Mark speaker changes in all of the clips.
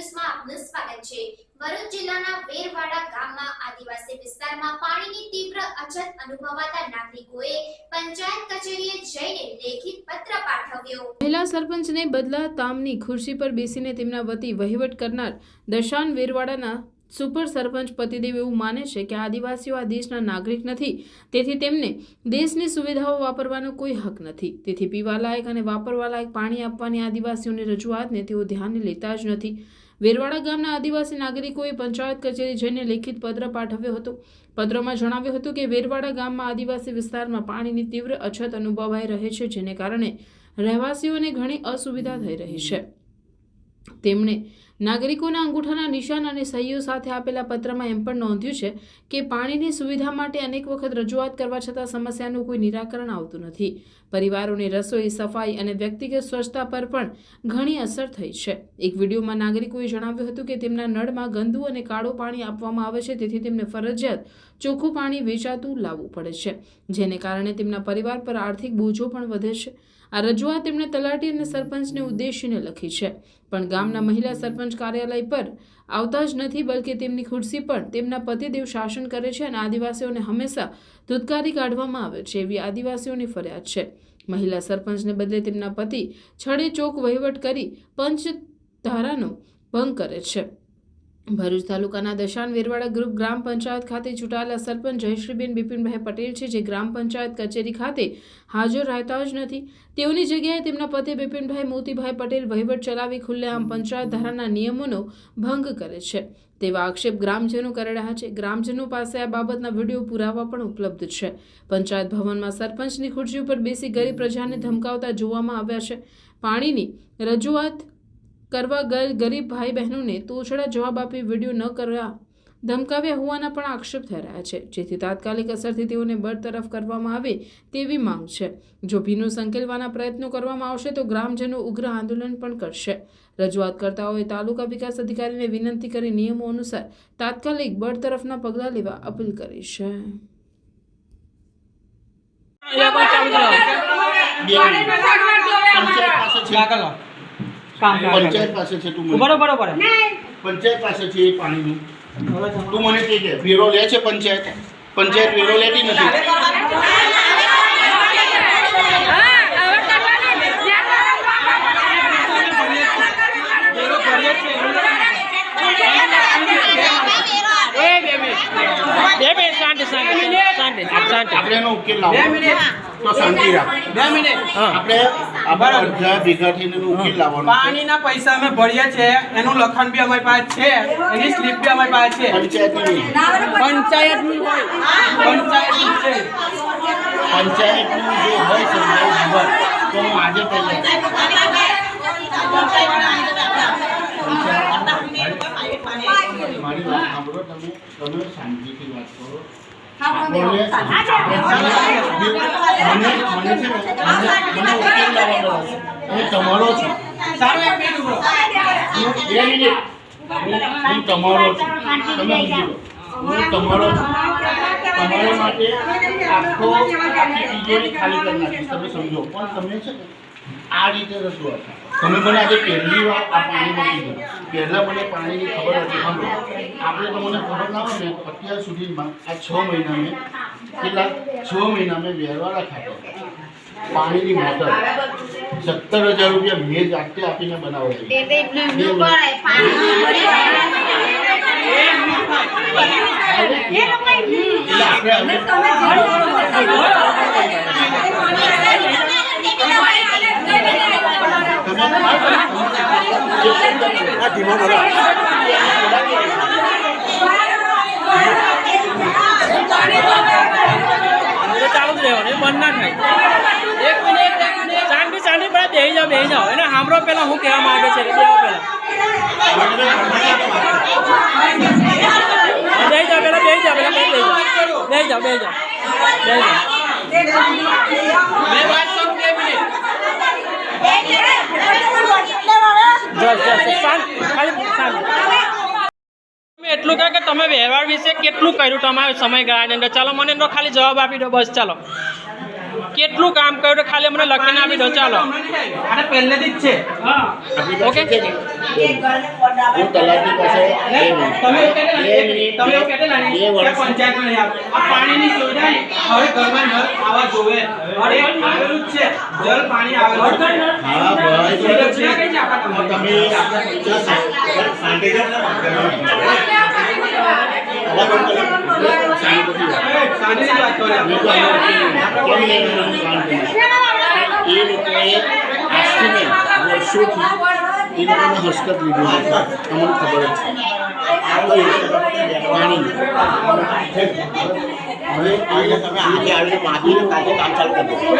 Speaker 1: ન્યૂઝમાં આપનું સ્વાગત છે. ભરૂચ જિલ્લાના વેરવાડા ગામમાં આદિવાસી વિસ્તારમાં પાણીની તીવ્ર અછત અનુભવાતા નાગરિકોએ પંચાયત કચેરીએ જઈને લેખિત પત્ર પાઠવ્યો.
Speaker 2: મહિલા સરપંચને બદલા તામની ખુરશી પર બેસીને તેમના વતી વહીવટ કરનાર દશાન વેરવાડાના સુપર સરપંચ પતિદેવ એવું માને છે કે આદિવાસીઓ આ દેશના નાગરિક નથી. તેથી તેમને દેશની સુવિધાઓ વાપરવાનો કોઈ હક નથી. તેથી પીવાલાયક અને વાપરવાલાયક પાણી આપવાની આદિવાસીઓની રજૂઆતને તેઓ ધ્યાને લેતા જ નથી. વેરવાડા ગામના આદિવાસી નાગરિકોએ પંચાયત કચેરી જઈને લેખિત પત્ર પાઠવ્યો હતો. પત્રમાં જણાવ્યું હતું કે વેરવાડા ગામમાં આદિવાસી વિસ્તારમાં પાણીની તીવ્ર અછત અનુભવાઈ રહે છે, જેને કારણે રહેવાસીઓને ઘણી અસુવિધા થઈ રહી છે. તેમણે નાગરિકોના અંગૂઠાના નિશાન અને સહીઓ સાથે આપેલા પત્રમાં એમ પણ નોંધ્યું છે કે પાણીની સુવિધા માટે અનેક વખત રજૂઆત કરવા છતાં સમસ્યાનું કોઈ નિરાકરણ આવતું નથી. પરિવારોની રસોઈ, સફાઈ અને વ્યક્તિગત સ્વચ્છતા પર પણ ઘણી અસર થઈ છે. એક વિડીયોમાં નાગરિકોએ જણાવ્યું હતું કે તેમના નળમાં ગંદુ અને કાળું પાણી આપવામાં આવે છે, તેથી તેમને ફરજિયાત ચોખ્ખું પાણી વેચાતું લાવવું પડે છે, જેને કારણે તેમના પરિવાર પર આર્થિક બોજો પણ વધે છે. આ રજૂઆત તેમણે તલાટી અને સરપંચને ઉદ્દેશીને લખી છે. પણ ગામના મહિલા સરપંચ કાર્યાલય પર આવતા જ નથી, બલકે તેમની ખુરશી પણ તેમના પતિદેવ શાસન કરે છે અને આદિવાસીઓને હંમેશા ધૂતકારી કાઢવામાં આવે છે એવી આદિવાસીઓની ફરિયાદ છે. મહિલા સરપંચને બદલે તેમના પતિ છડે ચોક વહીવટ કરી પંચ ધારાનો ભંગ કરે છે. ભરૂચ તાલુકાના દશાન વેરવાડા ગ્રુપ ગ્રામ પંચાયત ખાતે ચૂંટાયેલા સરપંચ જયશ્રીબેન બિપિનભાઈ પટેલ છે, જે ગ્રામ પંચાયત કચેરી ખાતે હાજર રહેતા જ નથી. તેઓની જગ્યાએ તેમના પતિ બિપિનભાઈ મોતીભાઈ પટેલ વહીવટ ચલાવી ખુલ્લેઆમ પંચાયત ધારાના નિયમોનો ભંગ કરે છે. તેવા આક્ષેપ ગ્રામજનો કરી રહ્યા છે. ગ્રામજનો પાસે આ બાબતના વીડિયો પુરાવા પણ ઉપલબ્ધ છે. પંચાયત ભવનમાં સરપંચની ખુરશી ઉપર બેસી ગરીબ પ્રજાને ધમકાવતા જોવામાં આવ્યા છે. પાણીની રજૂઆત કરવા ગયેલ ગરીબ ભાઈ બહેનોને તોછડા જવાબ આપી વીડિયો ન કરવા ધમકાવ્યા હોવાના પણ આક્ષેપ થઈ રહ્યા છે. જેથી તાત્કાલિક અસરથી તેઓને બરતરફ કરવામાં આવે તેવી માંગ છે. જો ભીનું સંકેલવાના પ્રયત્નો કરવામાં આવશે તો ગ્રામજનો ઉગ્ર આંદોલન પણ કરશે. રજૂઆત કરતાઓએ તાલુકા વિકાસ અધિકારીને વિનંતી કરી નિયમો અનુસાર તાત્કાલિક બરતરફના પગલાં લેવા અપીલ કરી છે.
Speaker 3: પંચાયત પાસે છે તું મને.
Speaker 4: બરોબર બરોબર.
Speaker 3: પંચાયત પાસે છે એ પાણીનું. તું મને કહી દે વેરો લે છે પંચાયત. પંચાયત વેરો લેતી નથી.
Speaker 4: બે બે શાંતિ શાંતિ.
Speaker 3: આપણે એનો ઉકેલ લાવો. તો શાંતિ રાખ
Speaker 5: બે મિનિટ.
Speaker 3: આપણે આપણે અડધા ભેગા થઈને એનો ઉકેલ લાવવાનો છે.
Speaker 5: પાણીના પૈસા અમે ભરીએ છે એનું લખન બી અમારી પાસે છે. એની સ્લીપ બી અમારી પાસે છે.
Speaker 3: પંચાયતની નહીં.
Speaker 5: પંચાયતની હોય. પંચાયતની છે.
Speaker 3: પંચાયતનું જો હોય સમજાય ખબર તો હું આજે તૈયાર મારી વાત સાંભળો તમે તમે શાંતિથી વાત કરો. તમારો છું. હું તમારો છું. તમે હું તમારો તમારા માટે આખો આખી તિજોરી ખાલી કરી તમે સમજો. પણ તમે છે આ રીતે રસો તમે મને આજે પહેલી વાર આ પાણી મૂકી દો પહેલાં મને પાણીની ખબર હતી સાંભળો આપણે તો મને ખબર ના હોય ને અત્યાર સુધીમાં આ છ મહિના મેં કેટલા? છ મહિના મેં વેરવાડા ખાતે પાણીની મોટર. સત્તર હજાર રૂપિયા મેં જાતે આપીને બનાવડાવી એટલે આપણે હવે
Speaker 4: એ ચાલુ જ રહેવાનું બંધ ના થાય એક મિનિટ શાંતિ શાંતિ પેલા બેહી જાઓ બેહી જાઓ એને સાંભળો પેલા હું કહેવા માંગે છે બેહો પેલા બેહી જાઓ પેલા જાઓ પેલા જાઓ બેહી જાઓ બેહી જાઓ
Speaker 5: મેં વાત કરું બે મિનિટ
Speaker 4: જો જો જો, શાંત ખાલી શાંત તમે એટલું કહે કે તમે વ્યવહાર વિશે કેટલું કર્યું તમારા સમયગાળાની અંદર? ચાલો મને એનો ખાલી જવાબ આપી દો બસ ચાલો. કેટલું કામ કર્યું ખાલી મને લખીને આપી દો ચાલો.
Speaker 5: પહેલેથી જ છે.
Speaker 4: ઓકે?
Speaker 3: હું તલાટી પાસે
Speaker 5: તમે તમે કહેતા ને કે
Speaker 3: વર્ષ
Speaker 5: પંચાયત નહીં આપે આ પાણીની સુવિધા હવે ઘરમાં નળ આવા જોવે. અરે આવેલું જ છે. જળ પાણી આવેલું છે.
Speaker 3: હા ભાઈ.
Speaker 5: છે. તમારી?
Speaker 3: તમે? એ લોકોએ વર્ષોથી એ લોકોને હસ્તક લીધું છે. અમને ખબર જ છે. પાણી. હવે તમે આજે આવીને માગીને કાલે કામ ચાલુ કરી દો.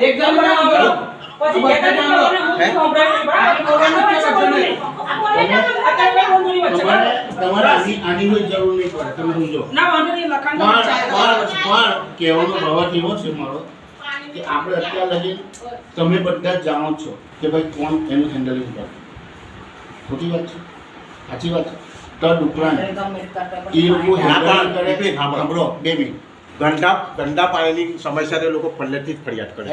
Speaker 5: એકદમ બરાબર પછી નહીં પ્રોગ્રામનો કોઈ
Speaker 3: તમારે તમારે આની આની કોઈ જરૂર નહીં પડે તમે સમજો પણ પણ પણ કહેવાનો ભાવ કેવો છે મારો? કે આપણે અત્યાર લગી તમે બધા જાણો છો કે ભાઈ કોણ એનું હેન્ડલિંગ કરે. ખોટી વાત છે? સાચી વાત છે? તદ ઉપરાંત એ લોકો હેન્ડલિંગ કરે. સાંભળો બે મિનિટ.
Speaker 6: ગંડા ગંડા પાણીની સમસ્યા એ લોકો પહેલેથી જ ફરિયાદ કરે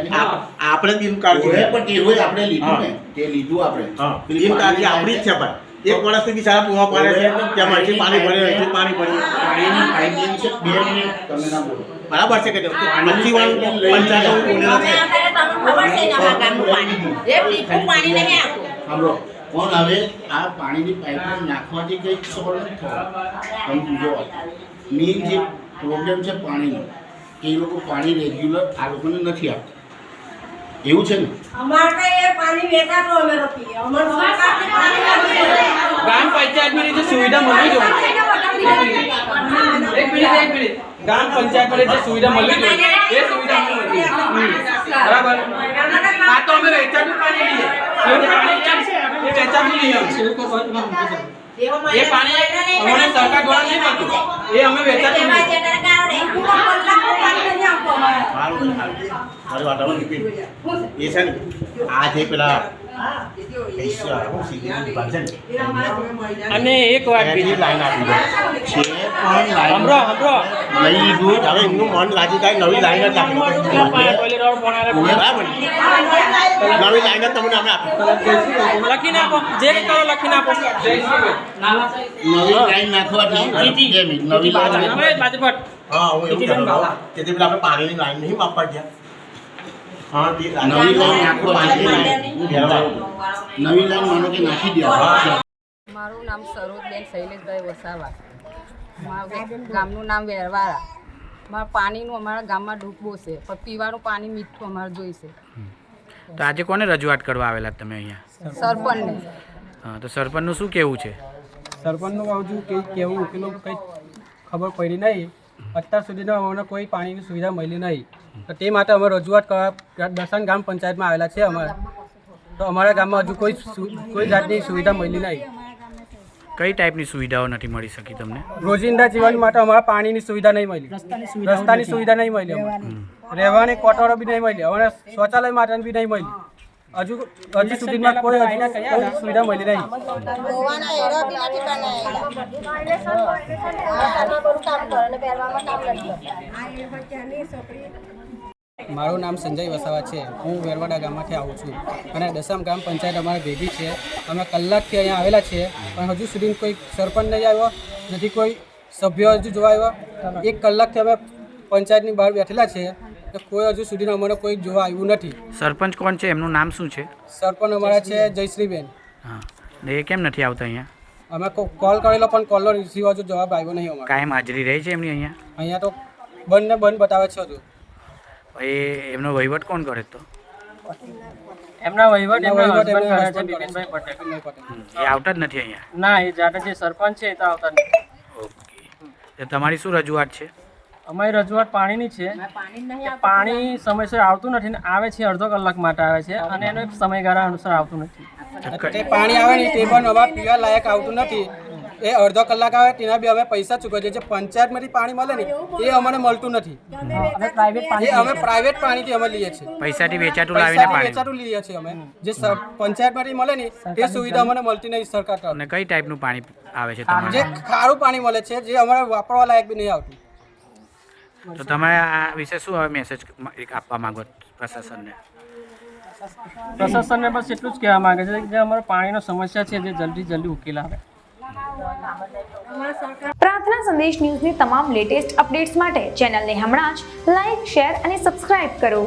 Speaker 6: આપણે બિન કાળજી
Speaker 3: ઓએ પણ તે હોય આપણે લીધું ને. તે લીધું આપણે.
Speaker 6: હા.
Speaker 3: પેલી
Speaker 6: બિન કાળજી આપણી જ છે ભાઈ. એક વર્ષથી સારા પૂવા પાડે છે ત્યાં અહીંથી પાણી ભરે છે પાણી ભરે.
Speaker 3: પાણીની પાઇપલાઇન છે બે મિનિટ તમે ના બોલો.
Speaker 6: બરાબર છે કે નથી વાળું પંચાયત બોલેલો છે.
Speaker 3: સાંભળો. પણ હવે આ પાણીની પાઇપલાઇન નાખવાથી કંઈક સોલ્વ નથી થવાનો. તમે જો મેઇન જે પ્રોબ્લેમ છે પાણીનો એ લોકો પાણી રેગ્યુલર આ લોકોને નથી આપતા. એવું છે ને?
Speaker 7: અમારે એ પાણી વેચાતું અમે તો પીએ. અમારે સરકારથી પાણી નથી મળતું.
Speaker 5: ગ્રામ પંચાયતમાં જે સુવિધા મળવી જોઈએ એક મિનિટ એક મિનિટ. ગ્રામ પંચાયતમાં જે સુવિધા મળવી જોઈએ એ સુવિધા બરાબર? આ તો અમે વેચાતું પાણી લઈએ. એ પાણી એ લઈએ. અમે. એ પાણી અમને સરકાર દ્વારા નહીં મળતું. એ અમે લઈએ
Speaker 7: કારણે પૂરો કલાકનું પાણી નથી અમારે.
Speaker 6: મારું મારી વાત આવડે બિપિન. એ છે ને આ જે પેલા
Speaker 4: અને એક વાત બીજી
Speaker 6: લાઈન આપી
Speaker 3: છે પણ
Speaker 4: હમરો સાંભળો
Speaker 6: લઈ લીધું હવે એમનું મન લાગી જાય નવી લાઈન જ નાખી? નવી લાઈન જ તમને અમે
Speaker 4: લખી નાખો. જે કરો
Speaker 5: લખી કૃષ્ણ.
Speaker 3: નવી લાઈન નાખવાથી નવી લાઈન
Speaker 6: હા હું એવું કહેતો હતો. તેથી પેલા આપણે પાણીની લાઈન નહીં માપવા ગયા હા તે
Speaker 3: નવી લાઈન નાખવાથી
Speaker 6: હું
Speaker 3: નવી લાઈન માનો કે નાખી દેવા
Speaker 8: મારું નામ સરોજબેન શૈલેષભાઈ વસાવા. મારું ગામનું નામ વેરવાળા. મારા પાણીનું અમારા ગામમાં ડૂબો છે. પણ પીવાનું પાણી મીઠું અમારે જોઈશે.
Speaker 9: તો આજે કોને રજૂઆત કરવા આવેલા તમે અહીંયા?
Speaker 8: સરપંચને.
Speaker 9: હા તો સરપંચનું શું કહેવું છે?
Speaker 10: સરપંચનું હજુ કંઈક કેવું પેલું કંઈક ખબર પડી નહીં. અત્યાર સુધીનો અમને કોઈ પાણીની સુવિધા મળી નહીં. તો તે માટે અમે રજૂઆત કરવા દર્શન ગામ પંચાયતમાં આવેલા છે અમારે. તો અમારા ગામમાં હજુ કોઈ સુ- કોઈ જાતની સુવિધા મળી નહીં.
Speaker 9: કઈ ટાઈપની સુવિધાઓ નથી મળી શકી તમને?
Speaker 10: રોજિંદા જીવન માટે અમારા પાણીની સુવિધા નહીં મળી. રસ્તાની સુવિધા નહીં મળી રહેવાની. કોટરો બી નહીં મળી. અમારે શૌચાલય માટે બી નહીં મળી. હજુ હજુ સુધીમાં કોઈ હજુ કોઈ સુવિધા મળી નહીં. મારું નામ સંજય વસાવા છે. હું વેરવાડા ગામમાંથી આવું છું. અને દસમ ગ્રામ પંચાયત અમારે ભેગી છે. અમે કલાકથી અહીંયા આવેલા છીએ પણ હજુ સુધી કોઈ સરપંચ નહીં આવ્યો નથી કોઈ સભ્યો હજુ જોવા આવ્યો. એક કલાકથી અમે પંચાયતની બહાર બેઠેલા છે તો કોઈ હજુ સુધી અમારે કોઈ જોવા આવ્યું નથી.
Speaker 9: સરપંચ કોણ છે? એમનું નામ શું છે?
Speaker 10: સરપંચ અમારા છે જયશ્રીબેન.
Speaker 9: હા. એ કેમ નથી આવતા અહીંયા?
Speaker 10: અમે કો- કોલ કરેલો પણ કોલનો રિસીવ હજુ જવાબ આવ્યો નહીં અમારો.
Speaker 9: કાયમ હાજરી રહી છે એમની અહીંયા?
Speaker 10: અહીંયા તો બંધ ને બંધ બતાવે છે હજુ.
Speaker 9: એ એમનો વહીવટ કોણ કરે તો?
Speaker 4: એમના વહીવટ
Speaker 10: એમના વહીવટ એમના
Speaker 4: કરે છે. બિપિનભાઈ પટેલ.
Speaker 9: એ આવતા જ નથી અહીંયા?
Speaker 4: ના એ જાતે જે સરપંચ છે એ તો આવતા નથી.
Speaker 9: ઓકે. તો તમારી શું રજૂઆત છે?
Speaker 4: અમારી રજૂઆત પાણીની છે. પાણી સમયસર આવતું નથી ને આવે છે અડધો કલાક માટે આવે છે અને એનો એક સમયગાળા અનુસાર આવતું નથી.
Speaker 10: તે પાણી આવે ને તે પણ અમારા પીવા લાયક આવતું નથી. એ અડધો કલાક આવે તેના બી અમે પૈસા ચૂકવીએ છીએ જે પંચાયતમાંથી પાણી મળે ને એ અમને મળતું નથી.
Speaker 4: અમે પ્રાઇવેટ
Speaker 10: એ અમે પ્રાઇવેટ પાણીથી અમે લઈએ છીએ.
Speaker 9: પૈસાથી વેચાતું લાવીને પાણી.
Speaker 10: વેચાતું લઈએ છીએ અમે. જે પંચાયતમાંથી મળે ને તે સુવિધા અમને મળતી નહીં સરકાર તરફ
Speaker 9: અને કઈ ટાઈપનું પાણી આવે છે
Speaker 10: જે ખારું પાણી મળે છે જે અમારે વાપરવા લાયક બી નહીં આવતું.
Speaker 9: તો તમે આ વિશે શું હવે મેસેજ આપવા માંગો પ્રશાસનને?
Speaker 11: પ્રશાસનને બસ એટલું જ કહેવા માંગે છે કે અમારો પાણીનો સમસ્યા છે જે જલ્દી જલ્દી ઉકેલ આવે.
Speaker 12: પ્રાર્થના સંદેશ ન્યૂઝની તમામ લેટેસ્ટ અપડેટ્સ માટે ચેનલને હમણાં જ લાઇક શેર અને સબસ્ક્રાઇબ કરો.